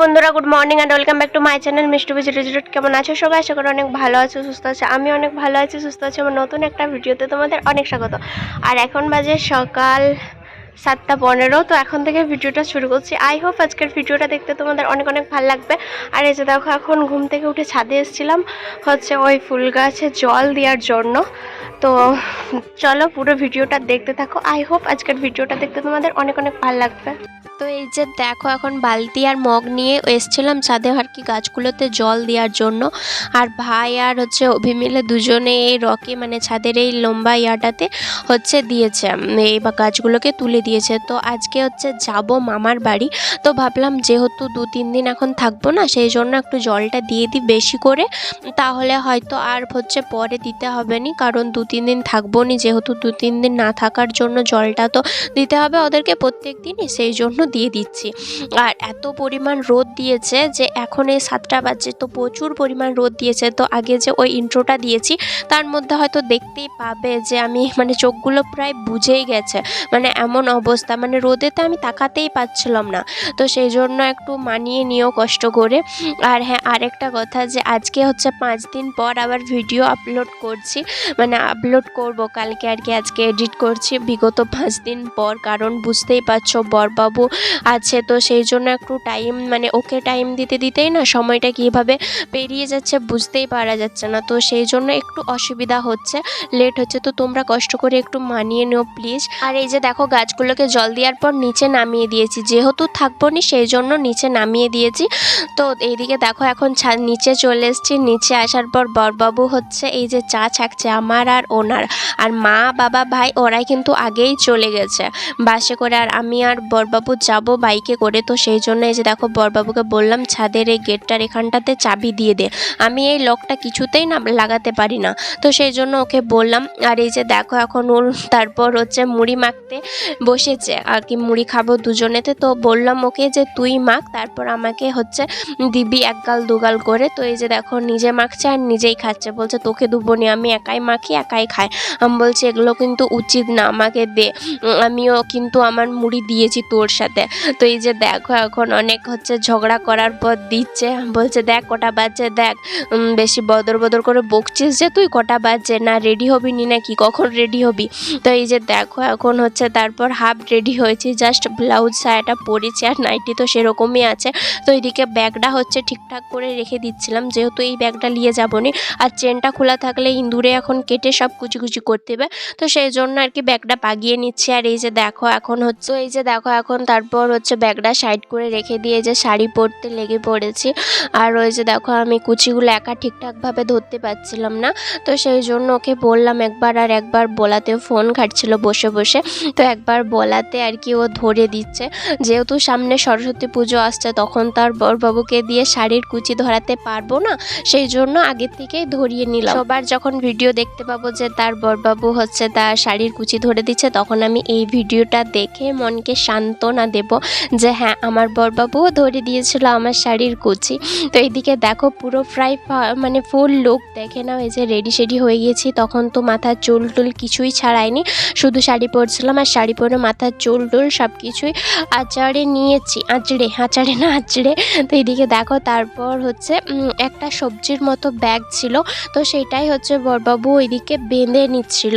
বন্ধুরা good morning and welcome back to my channel মিষ্টি বিজি রিজুট কেমন আছো? সবাই আশা করি অনেক ভালো আছো, সুস্থ আছো। আমি অনেক ভালো আছি, সুস্থ আছি। আমার নতুন একটা ভিডিওতে তোমাদের অনেক স্বাগত। আর এখন বাজে সকাল সাতটা পনেরো, তো এখন থেকে ভিডিওটা শুরু করছি। আই হোপ আজকের ভিডিওটা দেখতে তোমাদের অনেক অনেক ভালো লাগবে। আর এই যে দেখো, এখন ঘুম থেকে উঠে ছাদে এসেছিলাম, হচ্ছে ওই ফুল গাছে জল দেওয়ার জন্য। তো চলো পুরো ভিডিওটা দেখতে থাকো। আই হোপ আজকের ভিডিওটা দেখতে তোমাদের অনেক অনেক ভালো লাগবে। তো এই যে দেখো, এখন বালতি আর মগ নিয়ে এসছিলাম ছাদে আর কি গাছগুলোতে জল দেওয়ার জন্য। আর ভাই আর হচ্ছে অভিমিলে দুজনে এই রকে মানে ছাদের এই লম্বা ইয়াটাতে হচ্ছে দিয়েছে এই বা গাছগুলোকে তুলে দিয়েছে। তো আজকে হচ্ছে যাব মামার বাড়ি। তো ভাবলাম যেহেতু দু তিন দিন এখন থাকব না, সেই জন্য একটু জলটা দিয়ে দিই বেশি করে। তাহলে হয়তো আর হচ্ছে পরে দিতে হবে নি, কারণ দু তিন দিন থাকব নি। যেহেতু দু তিন দিন না থাকার জন্য জলটা তো দিতে হবে ওদেরকে প্রত্যেক দিনই, সেই জন্য দিয়ে দিচ্ছি। আর এত পরিমাণ রোদ দিয়েছে যে এখন এই সাতটা বাজে তো প্রচুর পরিমাণ রোদ দিয়েছে। তো আগে যে ওই ইন্ট্রোটা দিয়েছি, তার মধ্যে হয়তো দেখতেই পাবে যে আমি মানে চোখগুলো প্রায় বুঝেই গেছে। মানে এমন অবস্থা মানে রোদেতে আমি তাকাতেই পাচ্ছিলাম না। তো সেই জন্য একটু মানিয়ে নিও কষ্ট করে। আর হ্যাঁ আরেকটা কথা যে আজকে হচ্ছে পাঁচ দিন পর আবার ভিডিও আপলোড করছি। মানে আপলোড করব, কালকে আর কি আজকে এডিট করছি। বিগত পাঁচ দিন পর, কারণ বুঝতেই পারছ বরবাবু আছে, তো সেই জন্য একটু টাইম মানে ওকে টাইম দিতে দিতেই না সময়টা কীভাবে পেরিয়ে যাচ্ছে বুঝতেই পারা যাচ্ছে না। তো সেই জন্য একটু অসুবিধা হচ্ছে লেট হচ্ছে, তো তোমরা কষ্ট করে একটু মানিয়ে নিও প্লিজ আর এই যে দেখো গাছগুলোকে জল দেওয়ার পর নিচে নামিয়ে দিয়েছি, যেহেতু থাকব নি সেই জন্য নিচে নামিয়ে দিয়েছি। তো এইদিকে দেখো এখন নিচে চলে এসেছি, নিচে আসার পর বরবাবু হচ্ছে এই যে চা ছাকছে আমার আর ওনার। আর মা, বাবা, ভাই, ওরাই কিন্তু আগেই চলে গেছে। বাসে করে আর আমি আর বরবাবু যাব বাইকে করে। তো সেই জন্য এই যে দেখো বরবাবুকে বললাম, ছাদের এই গেটটার এখানটাতে চাবি দিয়ে দে। আমি এই লকটা কিছুতেই না লাগাতে পারি না। তো সেই জন্য ওকে বললাম, আর এই যে দেখো এখন ওর তারপর হচ্ছে মুড়ি মাখতে বসেছে। আর কি মুড়ি খাব দুজনেতে। তো বললাম ওকে যে, তুই মাখ, তারপর আমাকে হচ্ছে দিবি এক গাল দুগাল করে। তো এই যে দেখো নিজে মাখছে আর নিজেই খাচ্ছে। বলছে, তোকে দুবো নি, আমি একাই মাখি, একাই খাই। আমি বলছি, এগুলো কিন্তু উচিত না, আমাকে দে। আমিও কিন্তু আমার মুড়ি দিয়েছি তোর সাথে। তো এই যে দেখো, এখন অনেক হচ্ছে ঝগড়া করার পর দিচ্ছে। বলছে, দেখ, কটা বাজছে, দেখ বেশি বদর বদর করে বকছিস যে তুই, কটা বাজছে? না রেডি হবি নি নাকি? কখন রেডি হবি? তো এই যে দেখো, এখন হচ্ছে তারপর হাফ রেডি হয়েছি। জাস্ট ব্লাউজ সায়াটা পরেছি আর নাইটি তো সেরকমই আছে। তো এইদিকে ব্যাগটা হচ্ছে ঠিকঠাক করে রেখে দিচ্ছিলাম। যেহেতু এই ব্যাগটা নিয়ে যাব নি, আর চেনটা খোলা থাকলে ইঁদুরে এখন কেটে সব কুচি কুচি করতে হবে। তো সেই জন্য আর কি ব্যাগটা পাগিয়ে নিচ্ছি। আর এই যে দেখো, এখন হচ্ছে, এই যে দেখো, এখন তারপর হচ্ছে ব্যাগটা সাইড করে রেখে দিয়ে যে শাড়ি পরতে লেগে পড়েছি। আর ওই যে দেখো, আমি কুচিগুলো একা ঠিকঠাকভাবে ধরতে পারছিলাম না। তো সেই জন্য ওকে বললাম একবার আর একবার বলাতে ফোন ঘাটছিল বসে বসে। তো একবার বলাতে আর কি ও ধরে দিচ্ছে। যেহেতু সামনে সরস্বতী পুজো আসছে, তখন তার বরবাবুকে দিয়ে শাড়ির কুচি ধরাতে পারব না। সেই জন্য আগের থেকেই ধরিয়ে নিলাম। সবার যখন ভিডিও দেখতে পাবো যে তার বরবাবু হচ্ছে তার শাড়ির কুচি ধরে দিচ্ছে, তখন আমি এই ভিডিওটা দেখে মনকে সান্ত্বনা দেব। যে হ্যাঁ আমার বরবাবুও ধরে দিয়েছিল আমার শাড়ির কুচি। তো এইদিকে দেখো পুরো প্রায় মানে ফুল লুক দেখে নাও, এই যে রেডি শেডি হয়ে গেছি তখন তো মাথার চুল টুল কিছুই ছাড়াইনি শুধু শাড়ি পরছিলাম আর শাড়ি পরে মাথার চুল টুল সব কিছুই আচারে নিয়েছি। আঁচড়ে আচারে না আঁচড়ে। তো এইদিকে দেখো, তারপর হচ্ছে একটা সবজির মতো ব্যাগ ছিল। তো সেটাই হচ্ছে বরবাবু ওইদিকে বেঁধে নিচ্ছিল।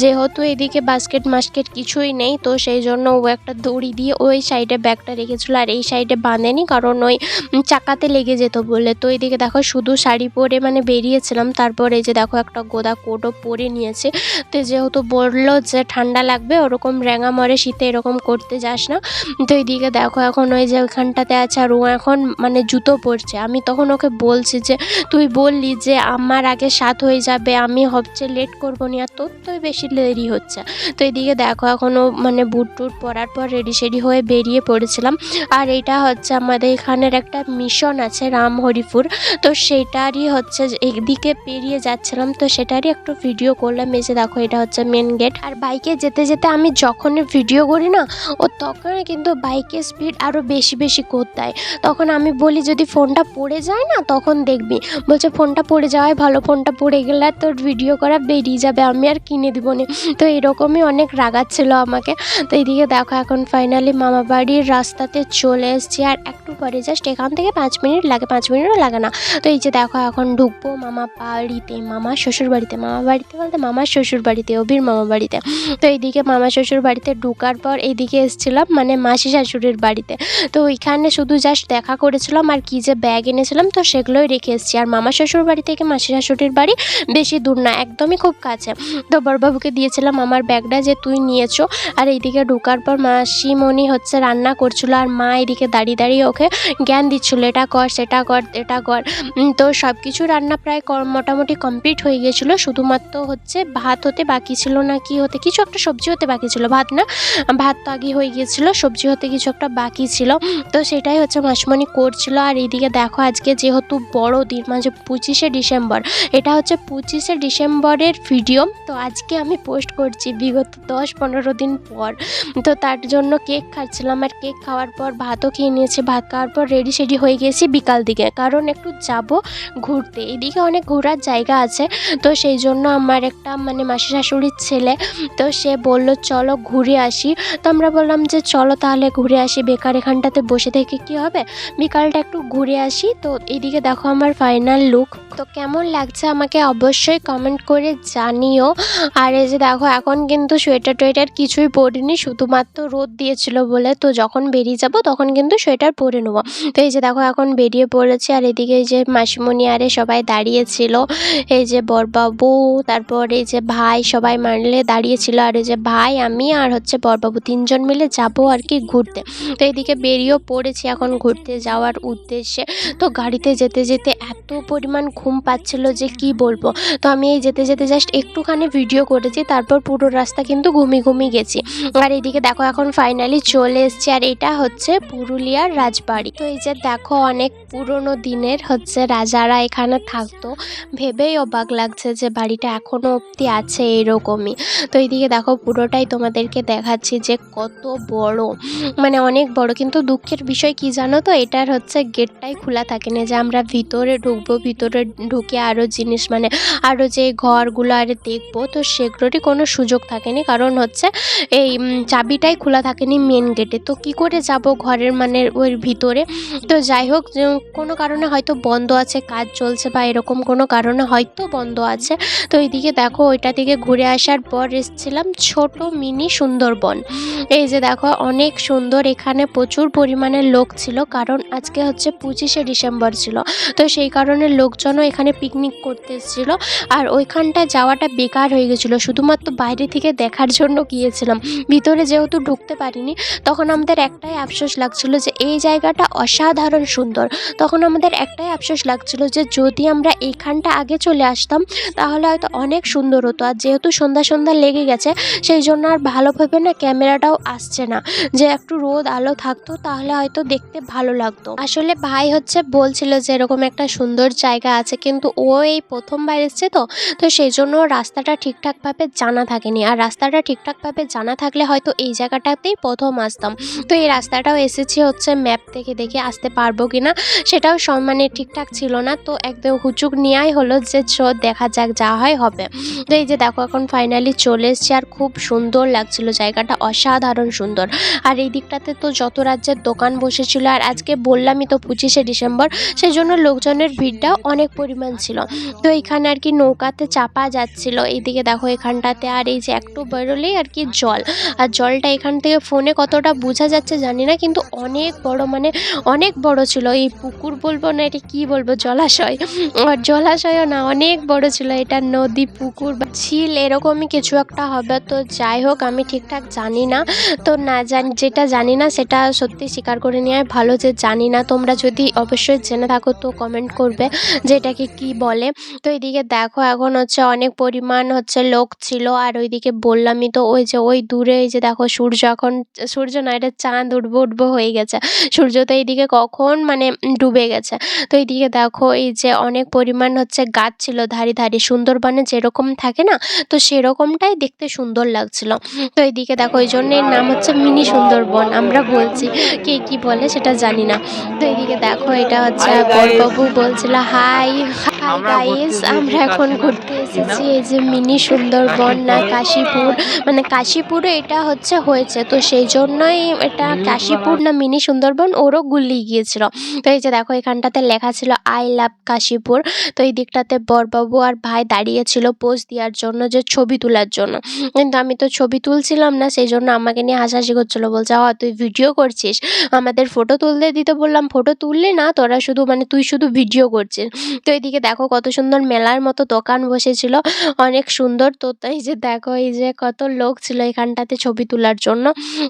যেহেতু এদিকে বাস্কেট মাস্কেট কিছুই নেই, তো সেই জন্য ও একটা দড়ি দিয়ে ওই সাইডে ব্যাগটা রেখেছিল আর এই সাইডে বাঁধেনি কারণ ওই চাকাতে লেগে যেত বলে। তো এইদিকে দেখো শুধু শাড়ি পরে মানে বেরিয়েছিলাম, তারপর এই যে দেখো একটা গোদা কোটও পরে নিয়েছে। তো যেহেতু বলল যে ঠান্ডা লাগবে, ওরকম র্যাঙা মরে শীতে এরকম করতে যাস না। তো এইদিকে দেখো এখন ওই যে ওইখানটাতে আছে আর ও এখন মানে জুতো পরছে। আমি তখন ওকে বলছি যে, তুই বললি যে আমার আগে সাত হয়ে যাবে, আমি হচ্ছে লেট করব নি আর তোর তো বেশি দেরি হচ্ছে। তো এইদিকে দেখো এখনও মানে বুট টুট পরার পর রেডি সেডি হয়ে বেরিয়ে পড়েছিলাম। আর এটা হচ্ছে আমাদের এখানের একটা মিশন আছে রাম হরিপুর। তো সেটারই হচ্ছে এদিকে পেরিয়ে যাচ্ছিলাম। তো সেটারই একটু ভিডিও করলাম। যে দেখো, এটা হচ্ছে মেন গেট আর বাইকে যেতে যেতে আমি যখনই ভিডিও করি না, ও তখনই কিন্তু বাইকের স্পিড আরও বেশি বেশি করতে হয় তখন আমি বলি, যদি ফোনটা পড়ে যায় না, তখন দেখবি। বলছে ফোনটা পড়ে যাওয়ায় ভালো ফোনটা পড়ে গেলে তোর ভিডিও করা বেরিয়ে যাবে। আমি আর কিনে দিব না। তো এরকমই অনেক রাগাচ্ছিল আমাকে। তো এইদিকে দেখো, এখন ফাইনালি মামা বাড়ির রাস্তাতে চলে এসেছি আর একটু পরে জাস্ট এখান থেকে পাঁচ মিনিট লাগে, পাঁচ মিনিটও লাগে না। তো এই যে দেখো, এখন ঢুকবো মামা বাড়িতে, মামা শ্বশুর বাড়িতে, মামা বাড়িতে বলতে মামার শ্বশুর বাড়িতে, অভির মামা বাড়িতে। তো এইদিকে মামা শ্বশুর বাড়িতে ঢুকার পর এইদিকে এসেছিলাম মানে মাসি শাশুড়ির বাড়িতে। তো ওইখানে শুধু জাস্ট দেখা করেছিলাম আর কি যে ব্যাগ এনেছিলাম, তো সেগুলোই রেখে এসেছি। আর মামা শ্বশুর বাড়ি থেকে মাসি শাশুড়ির বাড়ি বেশি দূর না, একদমই খুব কাছে। তো বড়বাবুকে দিয়েছিলাম আমার ব্যাগটা যে তুই নিয়েছো। আর এইদিকে ঢোকার পর মাসিমণি হচ্ছে রান্না করছিল আর মা এদিকে দাঁড়িয়ে দাঁড়িয়ে ওকে জ্ঞান দিচ্ছিল, এটা কর, সেটা কর, এটা কর। তো সব কিছু রান্না প্রায় মোটামুটি কমপ্লিট হয়ে গিয়েছিল শুধুমাত্র হচ্ছে ভাত হতে বাকি ছিল না, কি হতে, কিছু একটা সবজি হতে বাকি ছিল, ভাত না? ভাত তো আগে হয়ে গিয়েছিল, সবজি হতে কিছু একটা বাকি ছিল। তো সেটাই হচ্ছে মাসমণি করছিল। আর এইদিকে দেখো আজকে যেহেতু বড় দিন মানে পঁচিশে ডিসেম্বর, এটা হচ্ছে পঁচিশে ডিসেম্বরের ভিডিও তো আজকে আমি পোস্ট করছি বিগত দশ পনেরো দিন পর। তো তার জন্য কেক খাচ্ছিলাম আর কেক খাওয়ার পর ভাতও খেয়ে নিয়েছি, ভাত খাওয়ার পর রেডি সেডি হয়ে গেছি বিকাল দিকে। কারণ একটু যাব ঘুরতে। এদিকে অনেক ঘোরার জায়গা আছে, তো সেই জন্য আমার একটা মানে মাসি শাশুড়ির ছেলে, তো সে বলল, চলো ঘুরে আসি। তো আমরা বললাম যে, চলো তাহলে ঘুরে আসি, বেকার এখানটাতে বসে থেকে কি হবে? বিকালটা একটু ঘুরে আসি, তো এদিকে দেখো আমার ফাইনাল লুক তো কেমন লাগছে আমাকে অবশ্যই কমেন্ট করে জানিও। আর এই যে দেখো, এখন কিন্তু সোয়েটার টোয়েটার কিছুই পরিনি, শুধুমাত্র রোদ দিয়েছিল বলে, তো যখন বেরিয়ে যাব, তখন কিন্তু সোয়েটার পরে নেব। তো এই যে দেখো, এখন বেরিয়ে পড়েছে, আর এদিকে এই যে মাসিমণি আরে সবাই দাঁড়িয়েছিল। এই যে বরবাবু, তারপর এই যে ভাই, সবাই মানলে দাঁড়িয়েছিল। আর এই যে ভাই, আমি আর হচ্ছে বরবাবু তিনজন মিলে যাব আর কি ঘুরতে। তো এদিকে বেরিয়েও পড়েছি এখন ঘুরতে যাওয়ার উদ্দেশ্যে। তো গাড়িতে যেতে যেতে এত পরিমাণ ঘুম পাচ্ছিল যে কি বলব? তো আমি এই যেতে যেতে জাস্ট একটুখানি ভিডিও করেছি, তারপর পুরো রাস্তা কিন্তু ঘুমিয়ে ঘুমিয়ে গেছি। আর এইদিকে দেখো, এখন ফাইনালি চলে এসছি আর এটা হচ্ছে পুরুলিয়ার রাজবাড়ি। তো এই যে দেখো অনেক পুরনো দিনের হচ্ছে রাজারা এখানে থাকতো। ভেবেই অবাক লাগছে যে বাড়িটা এখনও অবধি আছে এরকমই। তো এইদিকে দেখো পুরোটাই তোমাদেরকে দেখাচ্ছি যে কত বড়। মানে অনেক বড়, কিন্তু দুঃখের বিষয় কি জানো তো? এটার হচ্ছে গেটটাই খোলা থাকে না, যে আমরা ভিতরে ঢুকবো, ভিতরে ঢুকে আরও জিনিস মানে আরও যে ঘরগুলো আর দেখব, তো সেগুলোরই কোনো সুযোগ থাকেনি। কারণ হচ্ছে এই চাবিটাই খোলা থাকেনি মেন গেটে তো কি করে যাব ঘরের মানে ওই ভিতরে? তো যাই হোক কোনো কারণে হয়তো বন্ধ আছে, কাজ চলছে বা এরকম কোনো কারণে হয়তো বন্ধ আছে। তো এইদিকে দেখো, ওইটা থেকে ঘুরে আসার পর এসেছিলাম ছোট মিনি সুন্দরবন। এই যে দেখো, অনেক সুন্দর, এখানে প্রচুর পরিমাণে লোক ছিল, কারণ আজকে হচ্ছে পঁচিশে ডিসেম্বর ছিল। তো সেই কারণে লোকজনও এখানে পিকনিক করতে এসেছিল। আর ওইখানটা যাওয়াটা বেকার হয়ে গেছিল, শুধুমাত্র বাইরে থেকে দেখার জন্য গিয়েছিলাম। ভিতরে যেহেতু ঢুকতে পারিনি তখন আমাদের একটাই আফসোস লাগছিল যে এই জায়গাটা অসাধারণ সুন্দর। তখন আমাদের একটাই আফসোস লাগছিল যে যদি আমরা এইখানটা আগে চলে আসতাম, তাহলে হয়তো অনেক সুন্দর হতো। আর যেহেতু সন্ধ্যা সন্ধ্যা লেগে গেছে, সেই জন্য আর ভালোভাবে না ক্যামেরাটাও আসছে না। যে একটু রোদ, আলো থাকতো, তাহলে হয়তো দেখতে ভালো লাগতো। আসলে ভাই হচ্ছে বলছিল যে এরকম একটা সুন্দর জায়গা আছে, কিন্তু ও এই প্রথমবার এসছে তো তো সেই জন্য রাস্তাটা ঠিকঠাকভাবে জানা থাকেনি। আর রাস্তাটা ঠিকঠাকভাবে জানা থাকলে হয়তো এই জায়গাটাতেই প্রথম আসতাম। তো এই রাস্তাটাও এসেছে হচ্ছে ম্যাপ থেকে দেখে আসতে পারব কি না সেটাও মানে ঠিকঠাক ছিল না। তো একদম হুচুক নেওয়াই হলো যে চ, দেখা যাক যা হয় হবে। তো এই যে দেখো এখন ফাইনালি চলে এসছি আর খুব সুন্দর লাগছিল। জায়গাটা অসাধারণ সুন্দর। আর এই দিকটাতে তো যত রাজ্যের দোকান বসেছিল আর আজকে বললামই তো পঁচিশে ডিসেম্বর সেই জন্য লোকজনের ভিড়টাও অনেক পরিমাণ ছিল। তো এখানে আর কি নৌকাতে চাপা যাচ্ছিল। এইদিকে দেখো এখানটাতে আর এই যে একটু বেরোলেই আর কি জল। আর জলটা এখান থেকে ফোনে কতটা বোঝা যাচ্ছে জানি না, কিন্তু অনেক বড় মানে অনেক বড় ছিল। এই পুকুর বলব না, এটা কি বলব, জলাশয়। আর জলাশয়ও না, অনেক বড় ছিল। এটা নদী, পুকুর বা ঝিল, এরকমই কিছু একটা হবে। তো যাই হোক, আমি ঠিকঠাক জানি না। তো না জানি, যেটা জানি না, সেটা সত্যি স্বীকার করে নেওয়াই ভালো যে জানি না। তোমরা যদি অবশ্যই জেনে থাকো, তো কমেন্ট করবে যে এটাকে কী বলে। তো এইদিকে দেখো, এখন হচ্ছে অনেক পরিমাণ হচ্ছে লোক ছিল। আর ওইদিকে বললামই তো, ওই যে ওই দূরে, এই যে দেখো সূর্য এখন, সূর্য না এটা চাঁদ উঠবো উঠবো হয়ে গেছে। সূর্য তো এইদিকে কখন মানে ডুবে গেছে। তো এইদিকে দেখো এই যে অনেক পরিমাণ হচ্ছে গাছ ছিল ধারি ধারি। সুন্দরবনে যেরকম থাকে না তো সেরকমটাই দেখতে সুন্দর লাগছিল। তো এইদিকে দেখো ওই জন্য এর নাম হচ্ছে মিনি সুন্দরবন। আমরা বলছি কে কি বলে সেটা জানি না। তো এইদিকে দেখো এটা হচ্ছে বরবাবু বলছিল হাই হাই গাইস আমরা এখন ঘুরতে এসেছি এই যে মিনি সুন্দরবন না কাশীপুর। মানে কাশীপুরে এটা হচ্ছে হয়েছে। তো সেই জন্য জন্যই এটা কাশীপুর না মিনি সুন্দরবন ওরও গুলিয়ে গিয়েছিল। তো এই যে দেখো এখানটাতে লেখা ছিল আই লাভ কাশীপুর। তো এই দিকটাতে বরবাবু আর ভাই দাঁড়িয়েছিল পোজ দেওয়ার জন্য যে ছবি তোলার জন্য। কিন্তু আমি তো ছবি তুলছিলাম না সেই জন্য আমাকে নিয়ে হাসাহাসি করছিল। বলছে হ তুই ভিডিও করছিস? আমাদের ফটো তুলতে দিতে বললাম ফটো তুললি না তোরা শুধু মানে তুই শুধু ভিডিও করছিস। তো এইদিকে দেখো কত সুন্দর মেলার মতো দোকান বসেছিল অনেক সুন্দর। তো এই যে দেখো এই যে কত লোক ছিল এখানটাতে ছবি তোলার জন্য।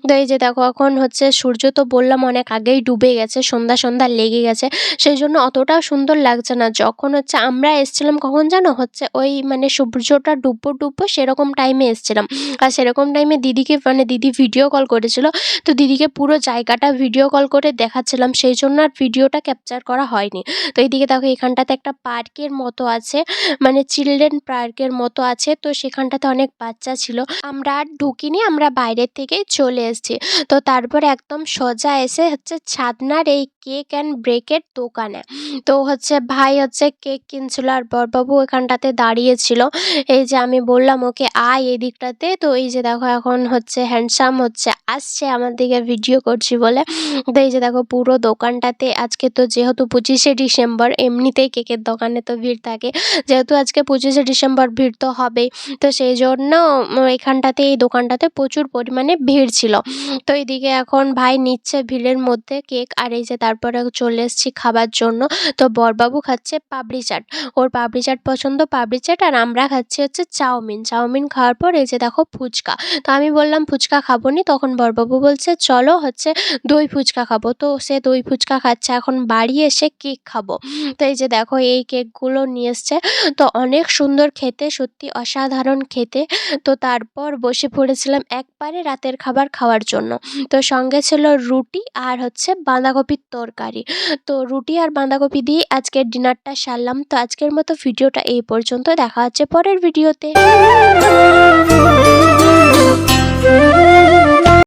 তো এই যে দেখো, এখন হচ্ছে সূর্য তো বললাম অনেক আগেই ডুবে গেছে, সন্ধ্যা সন্ধ্যা লেগে গেছে, সেই জন্য অতটাও সুন্দর লাগছে না। যখন হচ্ছে আমরা এসছিলাম কখন জানো? হচ্ছে ওই মানে সূর্যটা ডুববো ডুববো সেরকম টাইমে এসছিলাম। আর সেরকম টাইমে দিদিকে মানে দিদি ভিডিও কল করেছিল, তো দিদিকে পুরো জায়গাটা ভিডিও কল করে দেখাচ্ছিলাম, সেই জন্য আর ভিডিওটা ক্যাপচার করা হয়নি। তো এইদিকে দেখো, এখানটাতে একটা পার্কের মতো আছে মানে চিলড্রেন পার্কের মতো আছে, তো সেখানটাতে অনেক বাচ্চা ছিল। আমরা আর ঢুকিনি, আমরা বাইরের থেকেই চলে এসেছি। তো তারপর একদম সোজা এসে হচ্ছে ছাদনার এই কেক অ্যান্ড ব্রেকের দোকানে। তো হচ্ছে ভাই হচ্ছে কেক কিনছিল আর বরবাবু এখানটাতে দাঁড়িয়েছিল। এই যে আমি বললাম, ওকে আয় এই দিকটাতে তো এই যে দেখো এখন হচ্ছে হ্যান্ডসাম হচ্ছে, আসছে আমার দিকে ভিডিও করছি বলে। তো এই যে দেখো পুরো দোকানটাতে আজকে তো যেহেতু পঁচিশে ডিসেম্বর, এমনিতেই কেকের দোকানে তো ভিড় থাকে। যেহেতু আজকে পঁচিশে ডিসেম্বর, ভিড় তো হবেই। তো সেই জন্য এখানটাতে, এই দোকানটাতে প্রচুর পরিমাণে ভিড় ছিল। তো এইদিকে এখন ভাই নিচ্ছে ভিড়ের মধ্যে কেক। আর এই যে তারপরে চলে এসেছি খাবার জন্য। তো বরবাবু খাচ্ছে পাপড়ি চাট। ওর পাপড়ি চাট পছন্দ পাপড়ি চাট আর আমরা খাচ্ছি হচ্ছে চাউমিন। চাউমিন খাওয়ার পর এই যে দেখো ফুচকা। তো আমি বললাম, ফুচকা খাব নি? তখন বরবাবু বলছে, চলো হচ্ছে দই ফুচকা খাব। তো সে দই ফুচকা খাচ্ছে। এখন বাড়ি এসে কেক খাব। তো এই যে দেখো এই কেকগুলো নিয়ে এসছে। তো অনেক সুন্দর খেতে, সত্যি অসাধারণ খেতে। তো তারপর বসে পড়েছিলাম একবারে রাতের খাবার খাওয়ার জন্য। তো সঙ্গে ছিল রুটি আর হচ্ছে বাঁধাকপির তরকারি। তো রুটি আর বাঁধাকপি দিয়ে আজকের ডিনারটা সারলাম। তো আজকের মতো ভিডিওটা এই পর্যন্ত। দেখা হচ্ছে পরের ভিডিওতে।